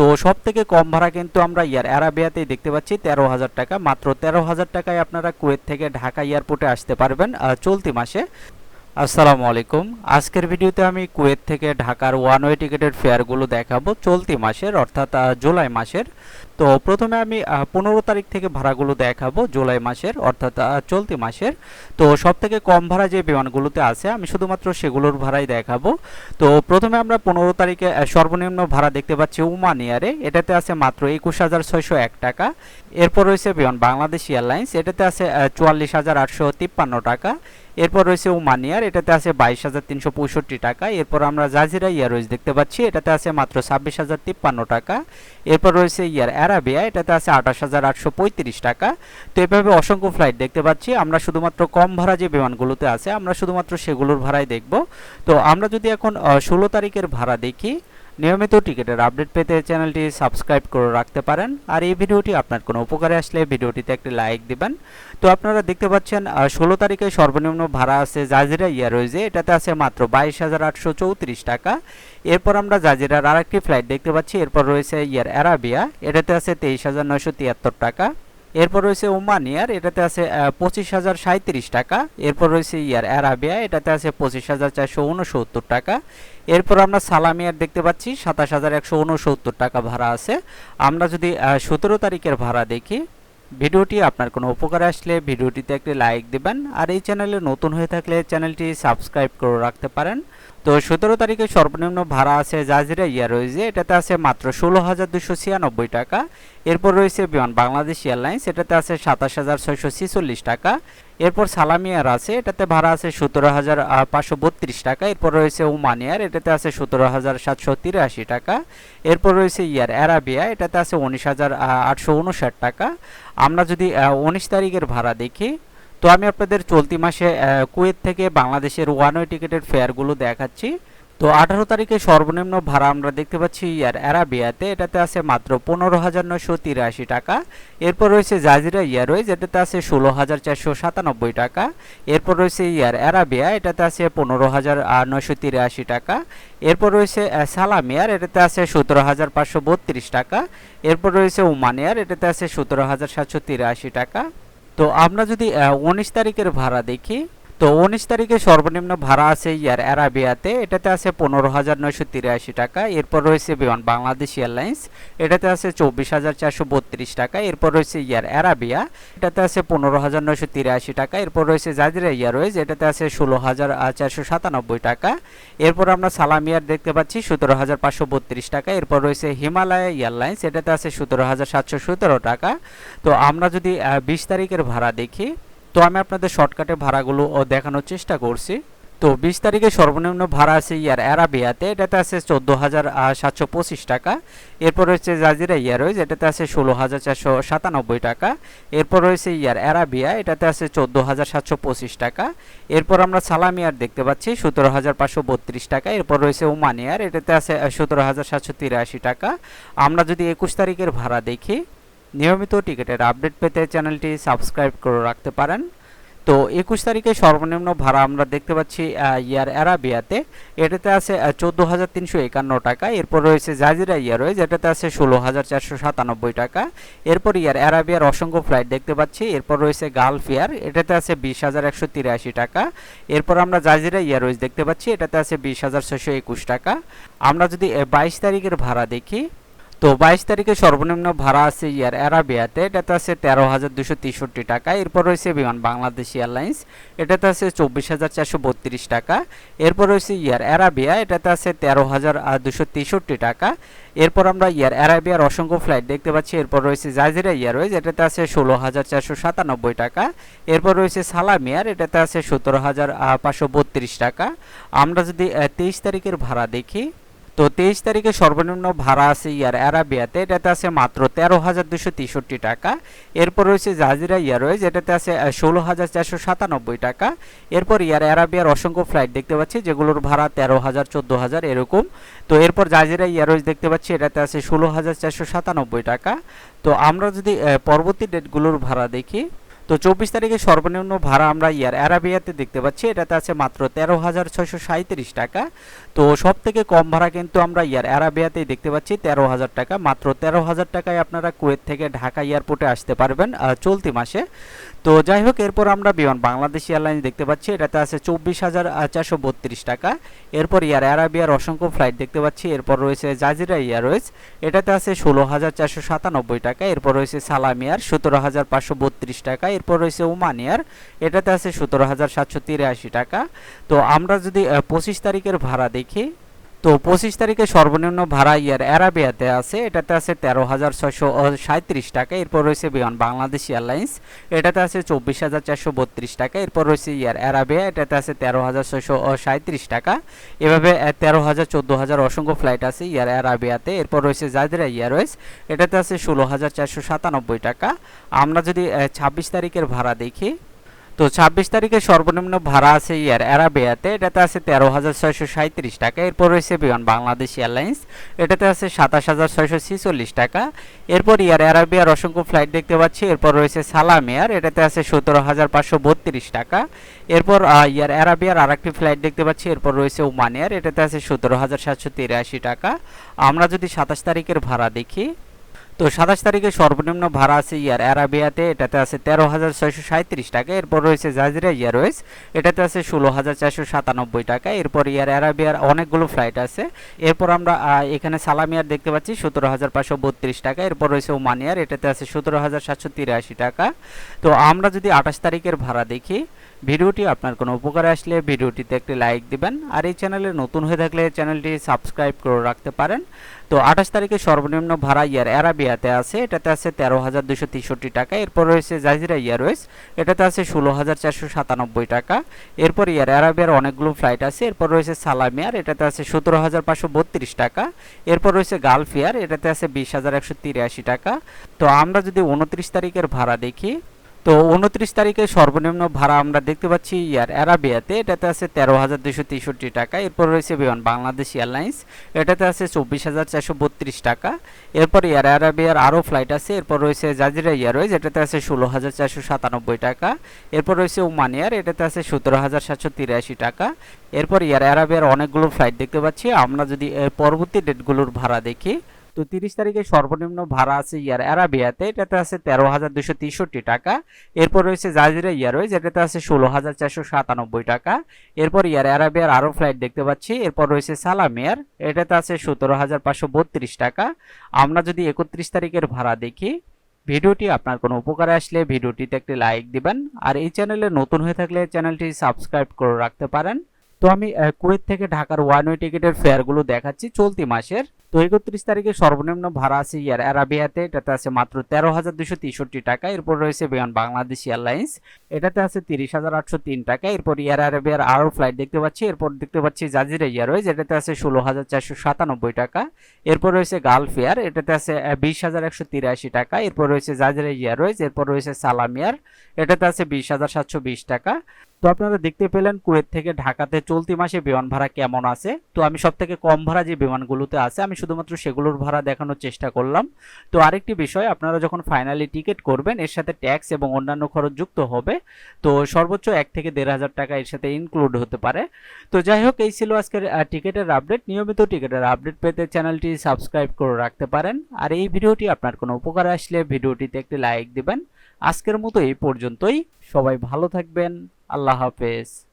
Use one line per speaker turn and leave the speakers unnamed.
তো সব থেকে কম ভাড়া কিন্তু আমরা ইয়ার অ্যারাবিয়াতেই দেখতে পাচ্ছি, তেরো হাজার টাকা। মাত্র তেরো হাজার টাকায় আপনারা কুয়েত থেকে ঢাকা এয়ারপোর্টে আসতে পারবেন চলতি মাসে। আসসালামু আলাইকুম। আজকের ভিডিওতে আমি কুয়েত থেকে ঢাকার ওয়ান ওয়ে টিকিটের ফেয়ারগুলো দেখাবো, চলতি মাসের, অর্থাৎ জুলাই মাসের। তো প্রথমে আমি পনেরো তারিখ থেকে ভাড়াগুলো দেখাবো, জুলাই মাসের, অর্থাৎ চলতি মাসের। তো সব থেকে কম ভাড়া যে বিমানগুলোতে আছে, আমি শুধুমাত্র সেগুলোর ভাড়াই দেখাবো। তো প্রথমে আমরা পনেরো তারিখে সর্বনিম্ন ভাড়া দেখতে পাচ্ছি উমান এয়ারে এটাতে আছে মাত্র একুশ হাজার ছয়শো এক টাকা। এরপর রয়েছে বিমান, বাংলাদেশ এয়ারলাইন্স। এটাতে আছে চুয়াল্লিশ হাজার আটশো তিপ্পান্ন টাকা। এরপর রয়েছে ওমান এয়ার এটাতে আছে বাইশ হাজার তিনশো পঁয়ষট্টি টাকা। এরপর আমরা জাজিরা এয়ারওয়েজ দেখতে পাচ্ছি। এটাতে আছে মাত্র ছাব্বিশ হাজার তিপ্পান্ন টাকা। এরপর রয়েছে ইয়ার অ্যারাবিয়া এটাতে আছে আঠাশ হাজার আটশো পঁয়ত্রিশ টাকা। তো এভাবে অসংখ্য ফ্লাইট দেখতে পাচ্ছি। আমরা শুধুমাত্র কম ভাড়া যে বিমানগুলোতে আছে, আমরা শুধুমাত্র সেগুলোর ভাড়াই দেখব। তো আমরা যদি এখন ষোলো তারিখের ভাড়া দেখি নিয়মিত টিকিটের আপডেট পেতে চ্যানেলটি সাবস্ক্রাইব করে রাখতে পারেন। আর এই ভিডিওটি আপনার কোনো উপকারে আসলে ভিডিওটিতে একটি লাইক দিবেন। তো আপনারা দেখতে পাচ্ছেন ষোলো তারিখে সর্বনিম্ন ভাড়া আছে জাজিরা এয়ারওয়েজে। এটাতে আছে মাত্র বাইশ হাজার আটশো চৌত্রিশ টাকা। এরপর আমরা জাজিরার আরেকটি ফ্লাইট দেখতে পাচ্ছি। এরপর রয়েছে ইয়ার অ্যারাবিয়া এটাতে আছে তেইশ হাজার নয়শো তিয়াত্তর টাকা। এরপর রয়েছে ওমান ইয়ার এটাতে আছে পঁচিশ হাজার সাঁত্রিশ টাকা। এরপর রয়েছে ইয়ার অ্যারাবিয়া, এটাতে আছে পঁচিশ হাজার চারশো উনসত্তর টাকা। এরপর আমরা সালামিয়ার দেখতে পাচ্ছি, সাতাশ হাজার একশো উনসত্তর টাকা ভাড়া আছে। আমরা যদি সতেরো তারিখের ভাড়া দেখি, ভিডিওটি আপনার কোনো উপকারে আসলে ভিডিওটিতে একটি লাইক দিবেন। আর এই চ্যানেলে নতুন হয়ে থাকলে চ্যানেলটি সাবস্ক্রাইব করে রাখতে পারেন। তো সতেরো তারিখে সর্বনিম্ন ভাড়া আছে জাজিরা এয়ারওয়েজে। এটাতে আছে মাত্র ষোলো হাজার দুশো ছিয়ানব্বই টাকা। এরপর রয়েছে বিমান বাংলাদেশ এয়ারলাইন্স, এটাতে আছে সাতাশ হাজার ছয়শো ছিচল্লিশ টাকা। এরপর সালামি এয়ার আছে, এটাতে ভাড়া আছে সতেরো হাজার পাঁচশো বত্রিশ টাকা। এরপর রয়েছে ওমান এয়ার, এটাতে আছে সতেরো হাজার সাতশো তিরাশি টাকা। এরপর রয়েছে ইয়ার অ্যারাবিয়া, এটাতে আছে উনিশ হাজার আটশো উনষাট টাকা। আমরা যদি উনিশ তারিখের ভাড়া দেখি তো আমি আপনাদের চলতি মাসে কুয়েত থেকে বাংলাদেশের ওয়ান ওয়ে টিকিটের ফেয়ারগুলো দেখাচ্ছি। তো আঠারো তারিখে সর্বনিম্ন ভাড়া আমরা দেখতে পাচ্ছি ইয়ার অ্যারাবিয়াতে। এটাতে আছে মাত্র পনেরো হাজার নয়শো তিরাশি টাকা। এরপর রয়েছে জাজিরা এয়ারওয়েজ, এটাতে আছে ষোলো হাজার চারশো সাতানব্বই টাকা। এরপর রয়েছে ইয়ার অ্যারাবিয়া, এটাতে আছে পনেরো হাজার নয়শো তিরাশি টাকা। এরপর রয়েছে সালাম এয়ার, এটাতে আছে সতেরো হাজার পাঁচশো বত্রিশ টাকা। এরপর রয়েছে ওমান এয়ার, এটাতে আছে সতেরো হাজার সাতশো তিরাশি টাকা। তো আমরা যদি উনিশ তারিখের ভাড়া দেখি তো উনিশ তারিখে সর্বনিম্ন ভাড়া আছে ইয়ার অ্যারাবিয়াতে, এটাতে আছে পনেরো হাজার নয়শো তিরাশি টাকা, এরপর রয়েছে বিমান, বাংলাদেশ এয়ারলাইন্স, এটাতে আছে চব্বিশ হাজার চারশো বত্রিশ টাকা, এরপর রয়েছে ইয়ার অ্যারাবিয়া, এটাতে আছে পনেরো হাজার নয়শো তিরাশি টাকা, এরপর রয়েছে জাজিরা এয়ারওয়েজ, এটাতে আছে ষোলো হাজার চারশো সাতানব্বই টাকা। এরপর আমরা সালামিয়ার দেখতে পাচ্ছি, সতেরো হাজার পাঁচশো বত্রিশ টাকা, এরপর রয়েছে হিমালয়া এয়ারলাইন্স, এটাতে আছে সতেরো হাজার সাতশো সতেরো টাকা। তো আমরা যদি বিশ তারিখের ভাড়া দেখি তো আমি আপনাদের শর্টকাটে ভাড়াগুলো দেখানোর চেষ্টা করছি। তো বিশ তারিখে সর্বনিম্ন ভাড়া আছে ইয়ার অ্যারাবিয়াতে, এটাতে আছে চোদ্দ হাজার সাতশো পঁচিশ টাকা। এরপর রয়েছে জাজিরা ইয়ারওয়েজ এটাতে আছে ষোলো হাজার চারশো সাতানব্বই টাকা। এরপর রয়েছে ইয়ার অ্যারাবিয়া, এটাতে আছে চোদ্দ হাজার সাতশো পঁচিশ টাকা। এরপর আমরা সালামিয়ার দেখতে পাচ্ছি সতেরো হাজার পাঁচশো বত্রিশ টাকা। এরপর রয়েছে ওমানিয়ার এটাতে আছে সতেরো হাজার সাতশো তিরাশি টাকা। আমরা যদি একুশ তারিখের ভাড়া দেখি নিয়মিত টিকিটের আপডেট পেতে চ্যানেলটি সাবস্ক্রাইব করে রাখতে পারেন। তো একুশ তারিখে সর্বনিম্ন ভাড়া আমরা দেখতে পাচ্ছি ইয়ার অ্যারাবিয়াতে। এটাতে আছে চোদ্দ হাজার তিনশো একান্ন টাকা। এরপর রয়েছে জাজিরা ইয়ারওয়েজ এটাতে আছে ষোলো হাজার চারশো সাতানব্বই টাকা। এরপর ইয়ার অ্যারাবিয়ার অসংখ্য ফ্লাইট দেখতে পাচ্ছি। এরপর রয়েছে গালফ এয়ার এটাতে আছে বিশ হাজার একশো তিরাশি টাকা। এরপর আমরা জাজিরা ইয়ারওয়েজ দেখতে পাচ্ছি, এটাতে আছে বিশ হাজার ছশো একুশ টাকা। আমরা যদি বাইশ তারিখের ভাড়া দেখি তো বাইশ তারিখে সর্বনিম্ন ভাড়া আছে ইয়ার অ্যারাবিয়াতে। এটাতে আছে তেরো হাজার দুশো তেষট্টি টাকা। এরপর রয়েছে বিমান, বাংলাদেশ এয়ারলাইন্স। এটাতে আছে চব্বিশ হাজার চারশো বত্রিশ টাকা। এরপর রয়েছে ইয়ার অ্যারাবিয়া। এটাতে আছে তেরো হাজার দুশো তেষট্টি টাকা। এরপর আমরা ইয়ার অ্যারাবিয়ার অসংখ্য ফ্লাইট দেখতে পাচ্ছি। এরপর রয়েছে জাজিরা এয়ারওয়েজ। এটাতে আছে ষোলো হাজার চারশো সাতানব্বই টাকা। এরপর রয়েছে সালামিয়ার। এটাতে আছে সতেরো হাজার পাঁচশো বত্রিশ টাকা। আমরা যদি তেইশ তারিখের ভাড়া দেখি তো তেইশ তারিখে সর্বনিম্ন ভাড়া আছে ইয়ার অ্যারাবিয়াতে, এটাতে আছে মাত্র তেরো হাজার দুশো তেষট্টি টাকা। এরপর রয়েছে জাজিরা এয়ারওয়েজ এটাতে আছে ষোলো হাজার চারশো সাতানব্বই টাকা। এরপর ইয়ার অ্যারাবিয়ার অসংখ্য ফ্লাইট দেখতে পাচ্ছি, যেগুলোর ভাড়া তেরো হাজার চোদ্দ হাজার এরকম। তো এরপর জাজিরা এয়ারওয়েজ দেখতে পাচ্ছি, এটাতে আছে ষোলো হাজার চারশো সাতানব্বই টাকা। তো আমরা যদি পরবর্তী ডেটগুলোর ভাড়া দেখি, তো চব্বিশ তারিখে সর্বনিম্ন ভাড়া আমরা ইয়ার অ্যারাবিয়াতে দেখতে পাচ্ছি, এটাতে আছে মাত্র তেরো হাজার ছয়শো সাঁত্রিশ টাকা। তো সব থেকে কম ভাড়া কিন্তু আমরা ইয়ার অ্যারাবিয়াতেই দেখতে পাচ্ছি, তেরো হাজার টাকা। মাত্র তেরো হাজার টাকায় আপনারা কুয়েত থেকে ঢাকা এয়ারপোর্টে আসতে পারবেন চলতি মাসে। তো যাই হোক, এরপর আমরা বিমান, বাংলাদেশ এয়ারলাইন্স দেখতে পাচ্ছি, এটাতে আছে চব্বিশ হাজার চারশো বত্রিশ টাকা। এরপর ইয়ার অ্যারাবিয়ার অসংখ্য ফ্লাইট দেখতে পাচ্ছি, এরপর রয়েছে জাজিরা এয়ারওয়েজ, এটাতে আছে ষোলো হাজার, চারশো সাতানব্বই টাকা। এরপর রয়েছে সালাম সালামিয়ার সতেরো হাজার, পাঁচশো বত্রিশ টাকা। এরপর রয়েছে ওমানিয়ার এটাতে আছে সতেরো হাজার, সাতশো তিরাশি টাকা। তো আমরা যদি পঁচিশ তারিখের ভাড়া দেখি তো পঁচিশ তারিখে সর্বনিম্ন ভাড়া ইয়ার অ্যারাবিয়াতে আছে, এটাতে আছে তেরো হাজার ছয়শো সাঁত্রিশ টাকা, এরপর রয়েছে বিমান বাংলাদেশ এয়ারলাইন্স, এটাতে আছে চব্বিশ হাজার চারশো বত্রিশ টাকা, এরপর রয়েছে ইয়ার অ্যারাবিয়া, এটাতে আছে তেরো হাজার ছয়শো সাঁত্রিশ টাকা, এভাবে তেরো হাজার চোদ্দ হাজার অসংখ্য ফ্লাইট আছে ইয়ার অ্যারাবিয়াতে, এরপর রয়েছে জাজিরা এয়ারওয়েজ, এটাতে আছে ষোলো হাজার চারশো সাতানব্বই টাকা। আমরা যদি ছাব্বিশ তারিখের ভাড়া দেখি তো ছাব্বিশ তারিখে সর্বনিম্ন ভাড়া আছে ইয়ার অ্যারাবিয়াতে, এটাতে আছে তেরো হাজার ছয়শো সাঁত্রিশ টাকা। এরপর রয়েছে বিমান, বাংলাদেশ এয়ারলাইন্স, এটাতে আছে সাতাশ হাজার ছয়শো ছিচল্লিশ টাকা। এরপর ইয়ার অ্যারাবিয়ার অসংখ্য ফ্লাইট দেখতে পাচ্ছি। এরপর রয়েছে সালাম এয়ার, এটাতে আছে সতেরো হাজার পাঁচশো বত্রিশ টাকা। এরপর ইয়ার অ্যারাবিয়ার আরেকটি ফ্লাইট দেখতে পাচ্ছি। এরপর রয়েছে ওমান এয়ার, এটাতে আছে সতেরো হাজার সাতশো তিরাশি টাকা। আমরা যদি সাতাশ তারিখের ভাড়া দেখি তো সাতাশ তারিখে সর্বনিম্ন ভাড়া আছে ইয়ার অ্যারাবিয়াতে, এটাতে আছে তেরো হাজার ছয়শো সাঁত্রিশ টাকা। এরপর রয়েছে জাজিরা এয়ারওয়েজ, এটাতে আছে ষোলো হাজার চারশো সাতানব্বই টাকা। এরপর ইয়ার অ্যারাবিয়ার অনেকগুলো ফ্লাইট আছে। এরপর আমরা এখানে সালামিয়ার দেখতে পাচ্ছি সতেরো হাজার পাঁচশো বত্রিশ টাকা। এরপর রয়েছে ওমানিয়ার এটাতে আছে সতেরো হাজার সাতশো তিরাশি টাকা। তো আমরা যদি আঠাশ তারিখের ভাড়া দেখি ভিডিওটি আপনার কোনো উপকারে আসলে ভিডিওটিতে একটি লাইক দিবেন আর এই চ্যানেলে নতুন হয়ে থাকলে চ্যানেলটি সাবস্ক্রাইব করে রাখতে পারেন। তো আঠাশ তারিখে সর্বনিম্ন ভাড়া ইয়ার অ্যারাবিয়াতে আছে, এটাতে আছে তেরো হাজার দুশো তেষট্টি টাকা, এরপর রয়েছে জাজিরা এয়ারওয়েজ, এটাতে আছে ষোলো হাজার চারশো সাতানব্বই টাকা। এরপর ইয়ার অ্যারাবিয়ার অনেকগুলো ফ্লাইট আছে, এরপর রয়েছে সালামিয়ার এটাতে আছে সতেরো হাজার পাঁচশো বত্রিশ টাকা। এরপর রয়েছে গালফ এয়ার এটাতে আছে বিশ হাজার একশো তিরাশি টাকা। তো আমরা যদি উনত্রিশ তারিখের ভাড়া দেখি তো উনত্রিশ তারিখে সর্বনিম্ন ভাড়া আমরা দেখতে পাচ্ছি ইয়ার অ্যারাবিয়াতে, এটাতে আছে তেরো হাজার দুশো তেষট্টি টাকা। এরপর রয়েছে বিমান, বাংলাদেশ এয়ারলাইন্স, এটাতে আছে চব্বিশ হাজার চারশো বত্রিশ টাকা। এরপর এয়ার অ্যারাবিয়ার আরও ফ্লাইট আছে, এরপর রয়েছে জাজিরা এয়ারওয়েজ, এটাতে আছে ষোলো হাজার চারশো সাতানব্বই টাকা। এরপর রয়েছে ওমান এয়ার, এটাতে আছে সতেরো হাজার সাতশো তিরাশি টাকা। এরপর এয়ার অ্যারাবিয়ার অনেকগুলো ফ্লাইট দেখতে পাচ্ছি, আমরা যদি পরবর্তী ডেটগুলোর ভাড়া দেখি তো তিরিশ তারিখে সর্বনিম্ন ভাড়া আছে ইয়ার অ্যারাবিয়াতে, এটাতে আছে তেরো হাজার দুশো তেষট্টি টাকা। এরপর রয়েছে জাজিরা এয়ারওয়েজ এটাতে আছে ষোলো হাজার চারশো সাতানব্বই টাকা। এরপর ইয়ার অ্যারাবিয়ার আরও ফ্লাইট দেখতে পাচ্ছি, এরপর রয়েছে সালাম এয়ার এটাতে আছে সতেরো হাজার পাঁচশো বত্রিশ টাকা। আমরা যদি একত্রিশ তারিখের ভাড়া দেখি, ভিডিওটি আপনার কোনো উপকারে আসলে ভিডিওটিতে একটি লাইক দিবেন, আর এই চ্যানেলে নতুন হয়ে থাকলে চ্যানেলটি সাবস্ক্রাইব করে রাখতে পারেন। তো আমি কুয়েত থেকে ঢাকার ওয়ান ওয়ে টিকিটের ফেয়ারগুলো দেখাচ্ছি, চলতি মাসের। তো একত্রিশ তারিখে সর্বনিম্ন ভাড়া আছে ইয়ার অ্যারাবিয়াতে, এটাতে আছে মাত্র তেরো হাজার দুশো তেষট্টি টাকা। এরপর রয়েছে বিমান বাংলাদেশ এয়ারলাইন্স, এটাতে আছে তিরিশ হাজার আটশো তিন টাকা। এরপর এয়ার অ্যারাবিয়ার আরও ফ্লাইট দেখতে পাচ্ছি। এরপর দেখতে পাচ্ছি জাজিরা এয়ারওয়েজ, এটাতে আছে ষোলো হাজার চারশো সাতানব্বই টাকা। এরপর রয়েছে গালফ এয়ার, এটাতে আছে বিশ হাজার একশো তিরাশি টাকা। এরপর রয়েছে জাজিরা এয়ারওয়েজ, এরপর রয়েছে সালাম এয়ার, এটাতে আছে বিশ হাজার সাতশো বিশ টাকা। তো আপনারা দেখতে পেলেন কুয়েত থেকে ঢাকাতে চলতি মাসে বিমান ভাড়া কেমন আছে। তো আমি সব থেকে কম ভাড়া যে বিমানগুলোতে আছে, আমি শুধুমাত্র সেগুলোর ভাড়া দেখানোর চেষ্টা করলাম। তো আরেকটি বিষয়, আপনারা যখন ফাইনালি টিকিট করবেন, এর সাথে ট্যাক্স এবং অন্যান্য খরচ যুক্ত হবে, তো সর্বোচ্চ এক থেকে দেড় হাজার টাকা এর সাথে ইনক্লুড হতে পারে। তো যাই হোক, এই ছিল আজকের টিকিটের আপডেট নিয়মিত টিকিটের আপডেট পেতে চ্যানেলটি সাবস্ক্রাইব করে রাখতে পারেন। আর এই ভিডিওটি আপনার কোনো উপকার আসলে, ভিডিওটিতে একটি লাইক দিবেন। আজকের মতো এই পর্যন্তই। সবাই ভালো থাকবেন। আল্লাহ হাফেজ।